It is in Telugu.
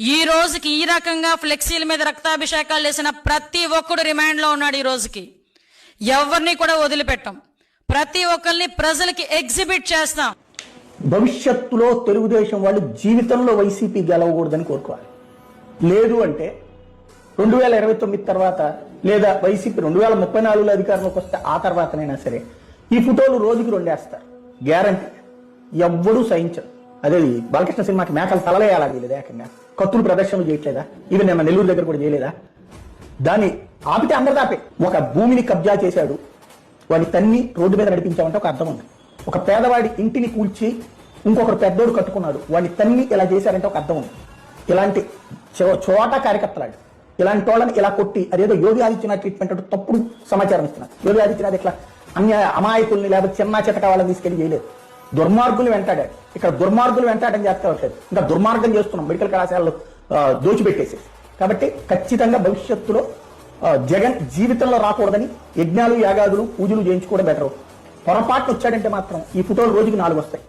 ఈ రోజుకి ఈ రకంగా ఫ్లెక్సీల మీద రక్తాభిషేకాలు చేసిన ప్రతి ఒక్కడు రిమాండ్లో ఉన్నాడు ఈ రోజుకి. ఎవరిని కూడా వదిలిపెట్టాం. ప్రతి ఒక్కరిని ప్రజలకి ఎగ్జిబిట్ చేస్తాం. భవిష్యత్తులో తెలుగుదేశం వాళ్ళు జీవితంలో వైసీపీ గెలవకూడదని కోరుకోవాలి. లేదు అంటే రెండు వేల ఇరవై తొమ్మిది తర్వాత లేదా వైసీపీ రెండు వేల ముప్పై నాలుగులో అధికారంలోకి వస్తే ఆ తర్వాతనైనా సరే ఈ ఫోటోలు రోజుకి రెండేస్తారు. గ్యారంటీ ఎవ్వరూ సహించరు. అదే బాలకృష్ణ సినిమాకి మేకలు తలలేయాలి వీళ్ళు? ఏకంగా. కత్తులు ప్రదర్శనలు చేయట్లేదా? ఇవి నేను నెల్లూరు దగ్గర కూడా చేయలేదా? దాన్ని ఆపితే అందరిదాపే ఒక భూమిని కబ్జా చేశాడు. వాడి తన్ని రోడ్డు మీద నడిపించామంటే ఒక అర్థం ఉంది. ఒక పేదవాడి ఇంటిని కూల్చి ఇంకొకరు పెద్దోడు కట్టుకున్నాడు. వాడిని తన్ని ఇలా చేశారంటే ఒక అర్థం ఉంది. ఇలాంటి చో- చోట కార్యకర్తలాడు. ఇలాంటి వాళ్ళని ఇలా కొట్టి అదేదో యోగి ఆదిత్యనాథ్ ట్రీట్మెంట్ అంటే తప్పుడు సమాచారం ఇస్తున్నారు. యోగి ఆదిత్యనాథ్ ఇట్లా అన్యాయ అమాయకుల్ని లేకపోతే చిన్న చితక వాళ్ళని తీసుకెళ్ళి చేయలేదు. దుర్మార్గులు వెంటాడాడు ఇక్కడ దుర్మార్గులు వెంటాడని చేస్తారు ఇంకా దుర్మార్గం చేస్తున్నాం మెడికల్ కళాశాలలో దోచిపెట్టేసి. కాబట్టి ఖచ్చితంగా భవిష్యత్తులో జగన్ జీవితంలో రాకూడదని యజ్ఞాలు యాగాదులు పూజలు చేయించుకోవడం బెటరు. పొరపాటు వచ్చాడంటే మాత్రం ఈ ఫోటోలు రోజుకి నాలుగు వస్తాయి.